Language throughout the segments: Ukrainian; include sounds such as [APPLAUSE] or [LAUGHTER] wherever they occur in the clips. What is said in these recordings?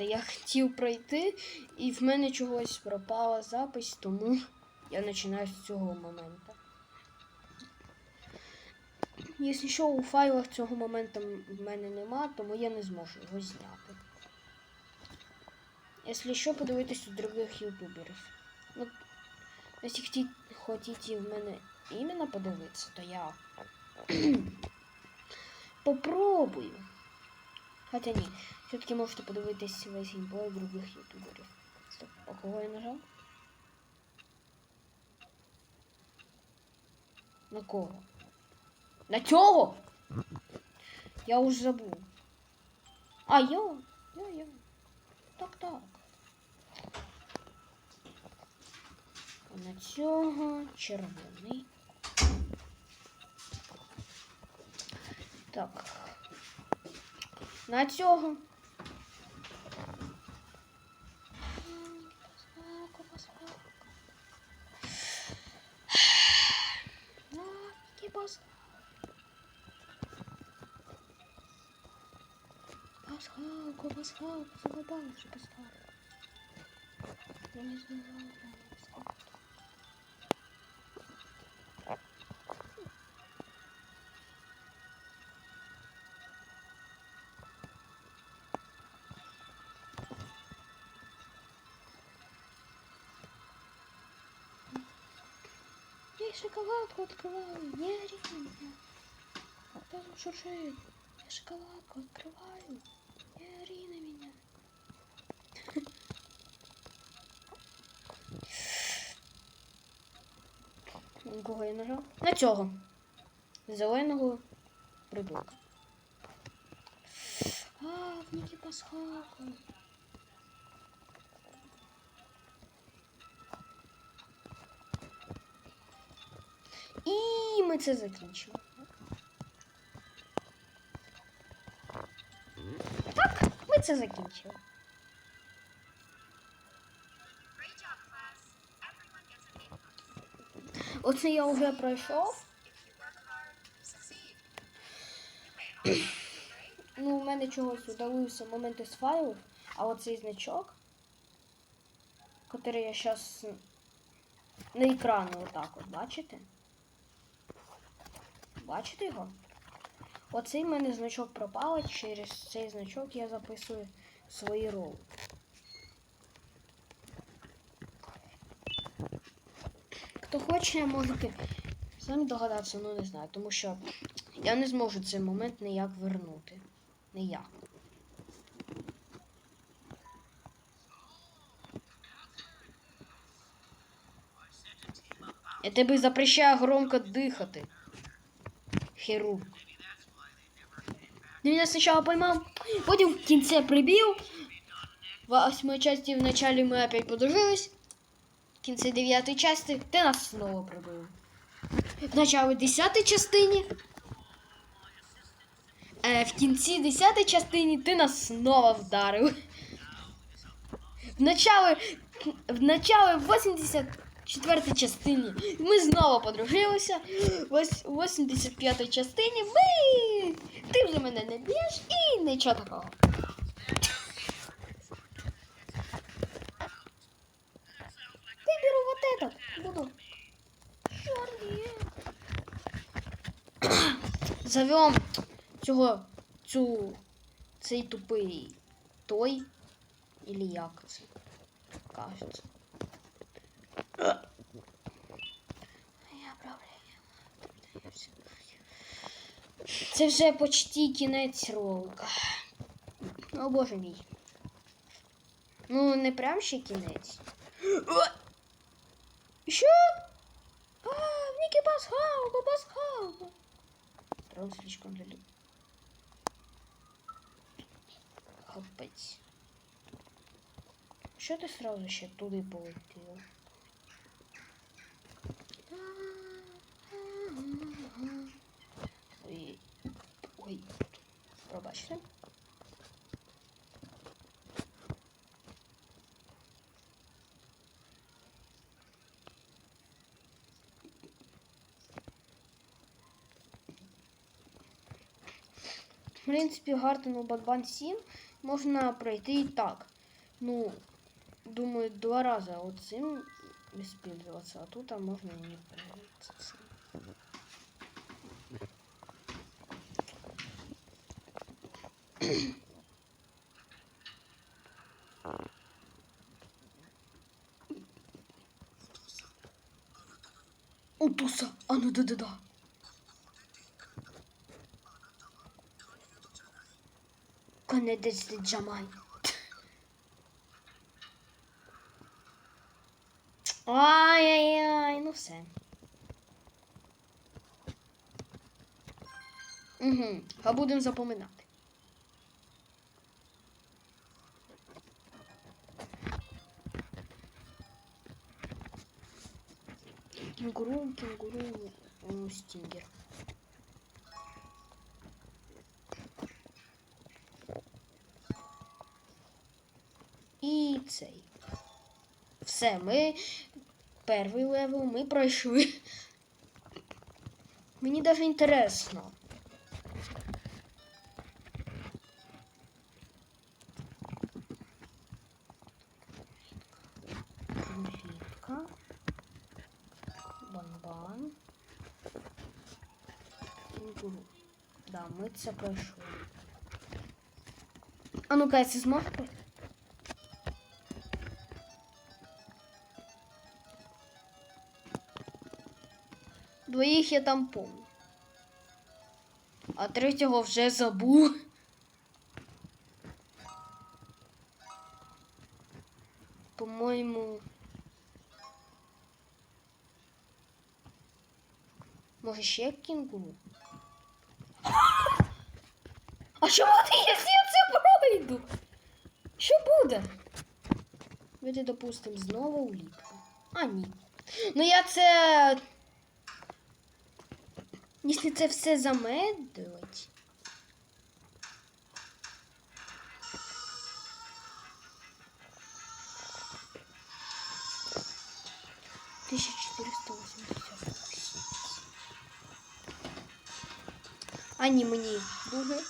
Та я хотів пройти, і в мене чогось пропала запись, тому я починаю з цього моменту. Якщо що, у файлах цього моменту в мене нема, тому я не зможу його зняти. Якщо що, подивитись у других ютуберів. Ну, якщо хотіте в мене іменно подивитися, то я [CLEARS THROAT] попробую. Хоча ні, все-таки можете подивитись весь геймплей других ютуберів. Стоп, а кого я нажав? На кого? На цього? Я уже забув. А, я? Я, я. Так, так. На цього червоний. Так. На цього. На, кібас. Пасхалку, пасхалку, задолбала уже пасхалку. Я не знаю, пасхалку. Я шоколадку открываю, не ори меня. Кто там шуршит? Я шоколадку открываю, не ори на меня. Кого я нажав? На цього. Зеленого придурка. А, в Нікі пасхалка. Це закінчили. Так, ми це закінчили. Оце я вже пройшов. Ну, у мене чогось удалився моменти з файлів, а оцей значок, який я зараз на екрані отак от, бачите? Бачите його? Оцей в мене значок пропав, через цей значок я записую свої ролики. Хто хоче, можете самі догадатися, ну не знаю, тому що я не зможу цей момент ніяк вернути. Ніяк. Я тебе запрещаю громко дихати хірург. Він я сначала поймав, потім в кінці прибив. В восьмой части в начале мы опять подружились. В кінці дев'ятої части ти нас знову прибив. В начало десятої частини. Е, в кінці десятої частини ти нас знову вдарив. В начало в начало 80 четвертій частині. Ми знову подружилися. У 85-й частині ми. Ти вже мене не б'єш і нічого такого. Виберу вот этот. Буду. Чорний. Зовем цього цю цей тупий той. Или як це кажеться. Я проблема. Це вже почти кінець ролика. О боже мій. Ну, не прям ще кінець. Що? А, в Нікі пасхалку, пасхалку. Трон слишком далеко. Капець. Що ти сразу ще туди полетів? Пробачте. В принципі, Гартен у Бадбан 7 можна пройти і так. Ну, думаю, два рази оцим использоваться, а тут а можна і не Пользоваться цим. Утуса, а ну да-да-да. Конець Джамай. Ай-яй-яй, ну все. Угу, а будемо запоминати. Кенгуру, кенгуру, м, стінгер. І цей. Все, ми перший левел ми пройшли. Мені даже інтересно. Да, ми. А ну-ка, я це? Двоїх я там помню. А третього вже забув. По-моєму. Може ще кінгуру? А що буде, якщо я це пройду? Що буде? Давайте, допустимо, знову улітку. А, ні. Ну я це. Якщо це все замедлити. Тисяча чотириста. А ні, мені дуже.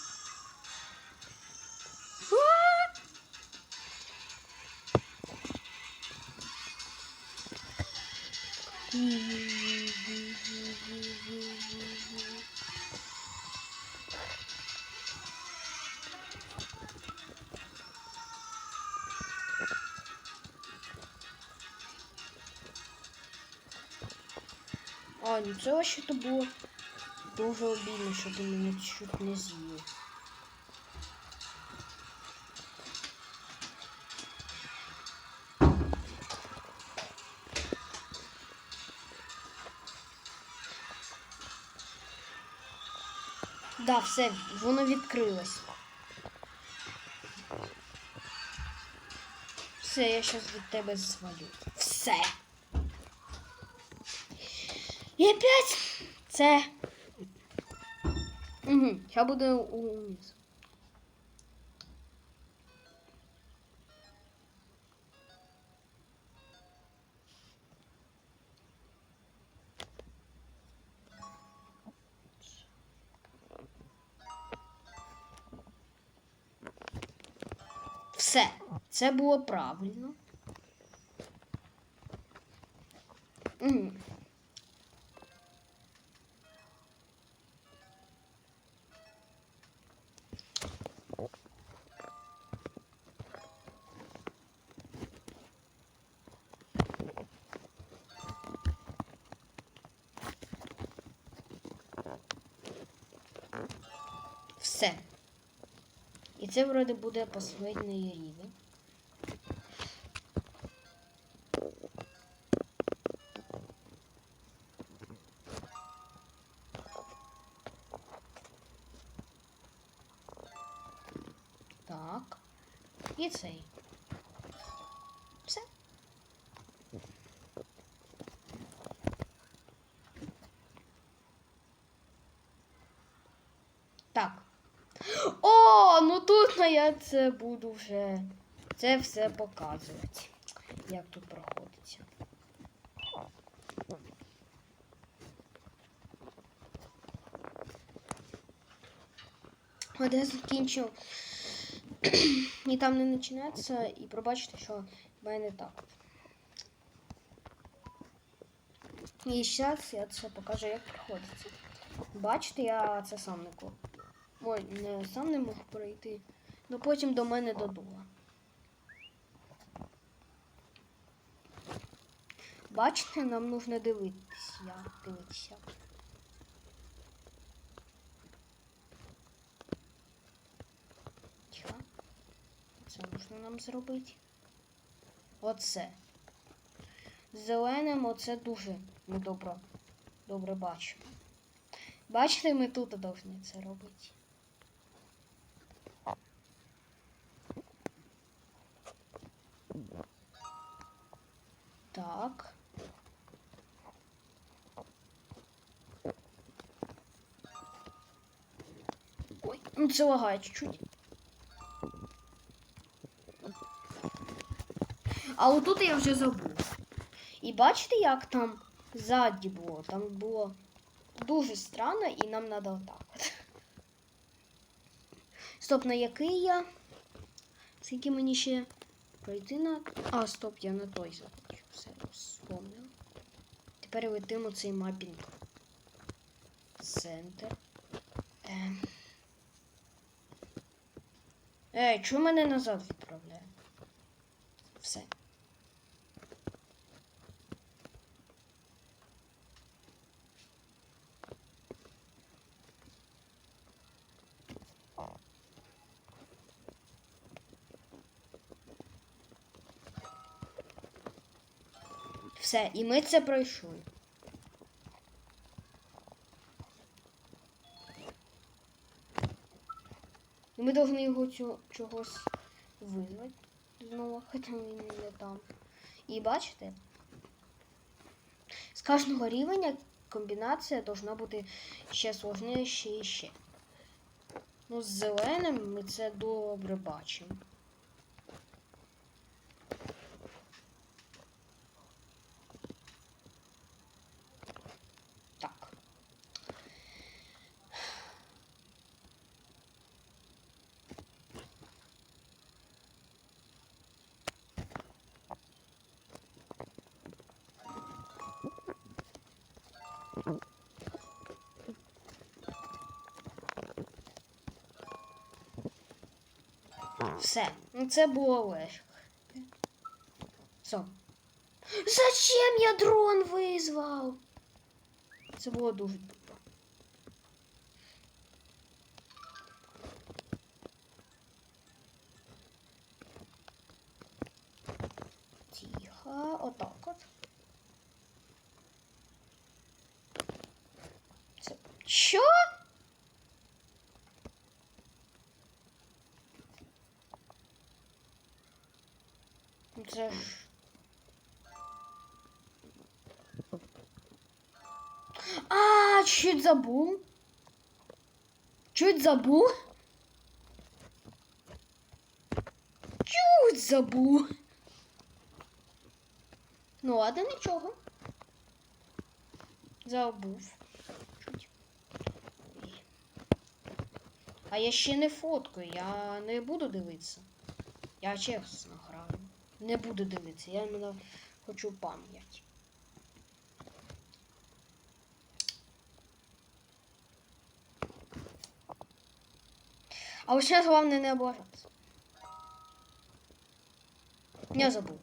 Це ще то було дуже обідно, що ти мене чуть не з'їв. Да, все, воно відкрилось. Все, я зараз від тебе звалю. Все. І опять це. Угу, зараз буде униз. Все, це було правильно. Це вроде буде последний рівень. Так. І цей. Все. Так. О, ну тут я це буду вже це все показувати. Як тут проходиться. От я закінчу [CLEARS THROAT] І там не починається, і пробачте, що в мене так. І зараз я це покажу, як проходиться. Бачите, я це сам не. Ой, не сам не можу пройти. Ну потім до мене додула. Бачите, нам нужно дивитися. Дивитися. Тихо. Це можна нам зробити. Оце. Зеленим оце дуже ми добре, добре бачимо. Бачите, ми тут повинні це робити. Так. Ой, ну це лагає чуть-чуть. А отут я вже забув. І бачите, як там ззаді було? Там було дуже странно, і нам треба отак. от. Стоп, на який я? Скільки мені ще пройти на. А, стоп, я на той захочу. Все вспомнив. Тепер летимо цей мапінг. Центр. Ем. Ей, чого мене назад відправляє? Все. Все, і ми це пройшли. І ми повинні його чогось визвати знову, хоча він не там. І бачите? З кожного рівня комбінація повинна бути ще сложніше і ще. Ну, з зеленим ми це добре бачимо. Все, ну це було легко. Все. Зачем я дрон визвав? Це було дуже тупо. Тихо, отак от. Це... Що? Ж. А, чуть забув. Чуть забув. Чуть забув. Ну, ладно, нічого. Забув. А я ще не фоткаю, я не буду дивитися. Я чесно. Не буду дивитися, я іменно хочу пам'ять. А ось сейчас головне не облажаться. Я забыл.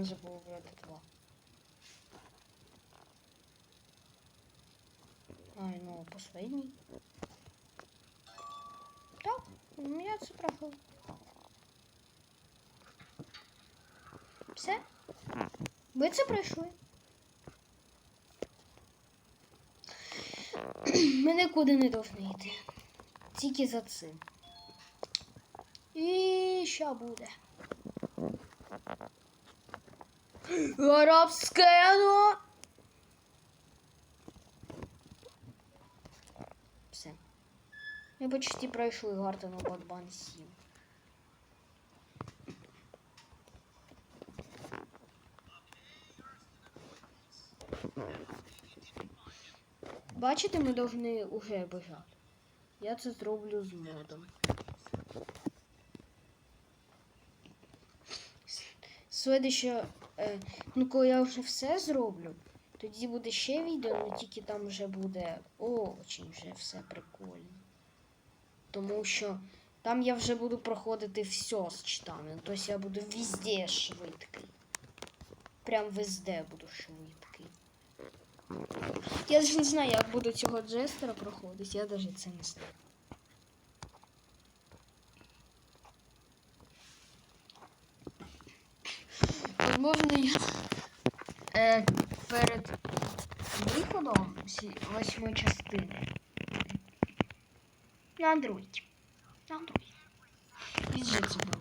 Совсем забыл вроде два. Ай, ну, последний. Так, у меня все прошло. Все? Ми це пройшли. [CLEARS THROAT] Ми нікуди не повинні йти. Тільки за цим. І що буде? Арабская, но... Ну. Все. Я почти пройшли Гартен Батбан 7. Бачите, ми повинні уже бежати. Я це зроблю з модом. Следующее ну коли я вже все зроблю, тоді буде ще відео, але тільки там вже буде очень вже все прикольно. Тому що там я вже буду проходити все з читами. Тобто я буду везде швидкий. Прям везде буду швидкий. Я навіть не знаю, як буду цього джестера проходити, я навіть це не знаю. Возможно, я е, перед виходом восьмої частини на Android. На Android. Везде це болтаю.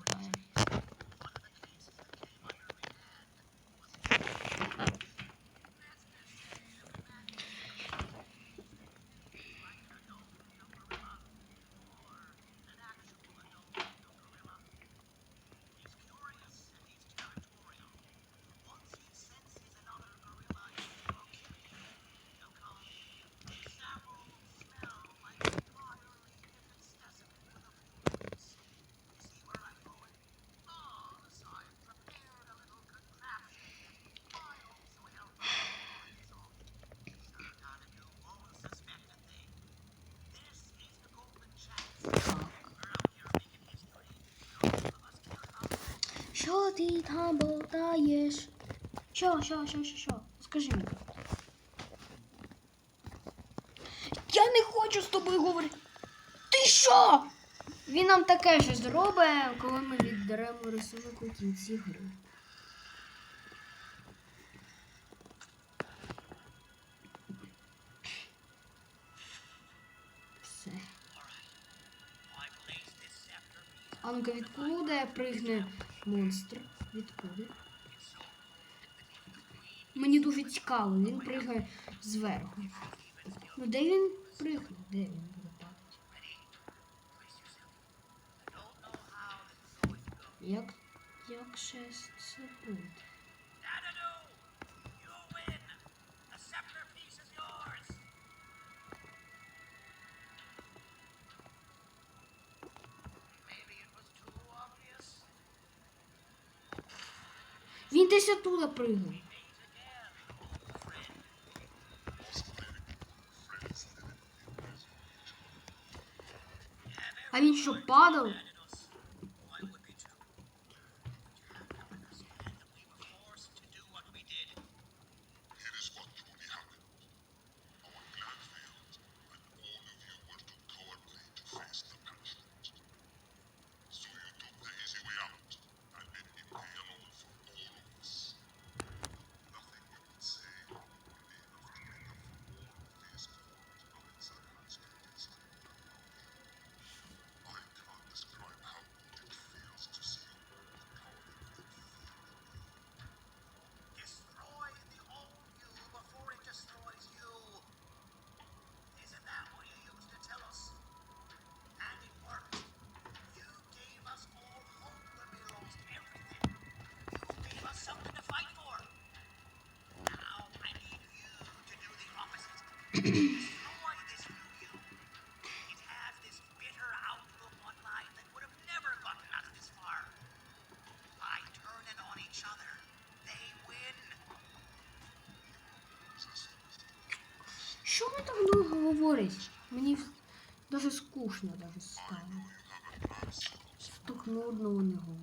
Що ти там болтаєш? Що, що, що, що, що? Скажи мені. Я не хочу з тобою говорити. Ти що? Він нам таке ж зробить, коли ми віддаремо рисунок у кінці гри. Ну-ка, відкуди пригне монстр? Відкуди? Мені дуже цікаво, він пригає зверху. Ну де він пригне? Де він буде падати? Як, як 6 секунд? Nanadu! Десь оттуда пригає. А він що падав? Що він так довго говорить? Мені дуже скучно даже стало. Так нудно вони говорять,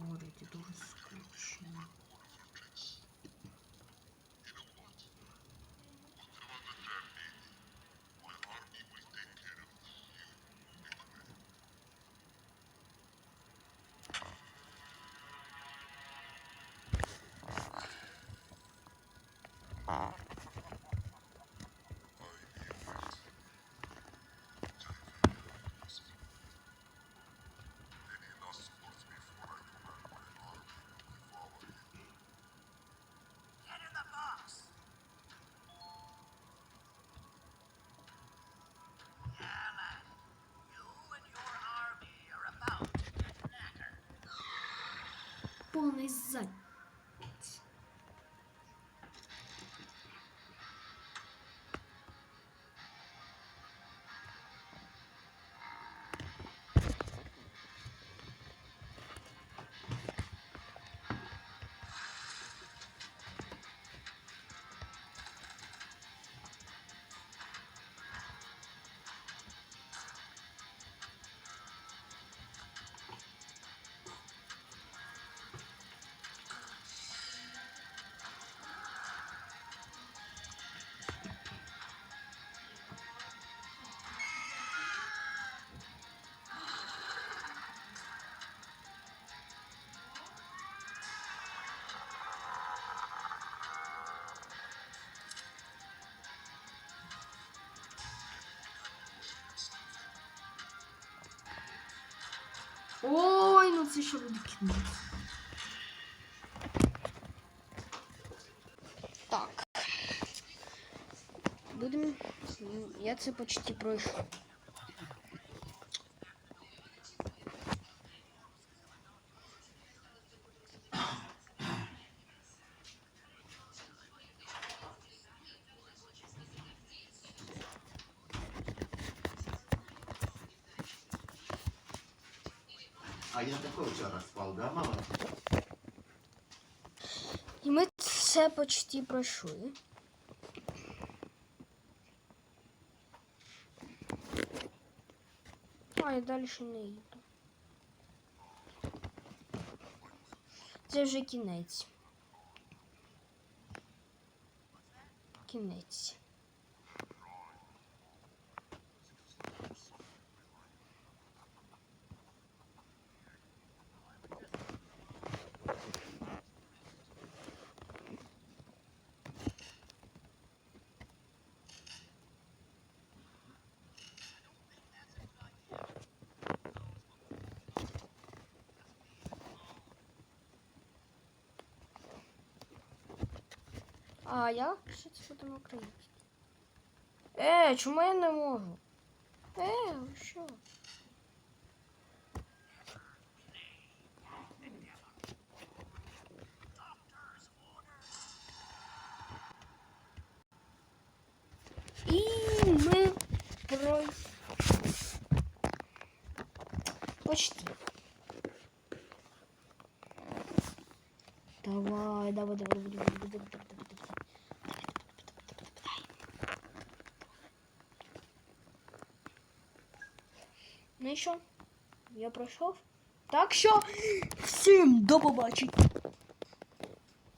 Повний зад. Ой, ну це ще буде кінець. Так. Будемо. Я це почти пройшов. А вчора спал, да, мама? І ми це почти пройшли. А, я далі не їду. Це вже кінець. Кінець. А я ще буду на типа, українське. Э, чому я не могу? Э, що? И мы пройшли. Почти. Давай, давай, давай, давай, давай, давай, давай. Ну і що? Я пройшов. Так що всім до побачення.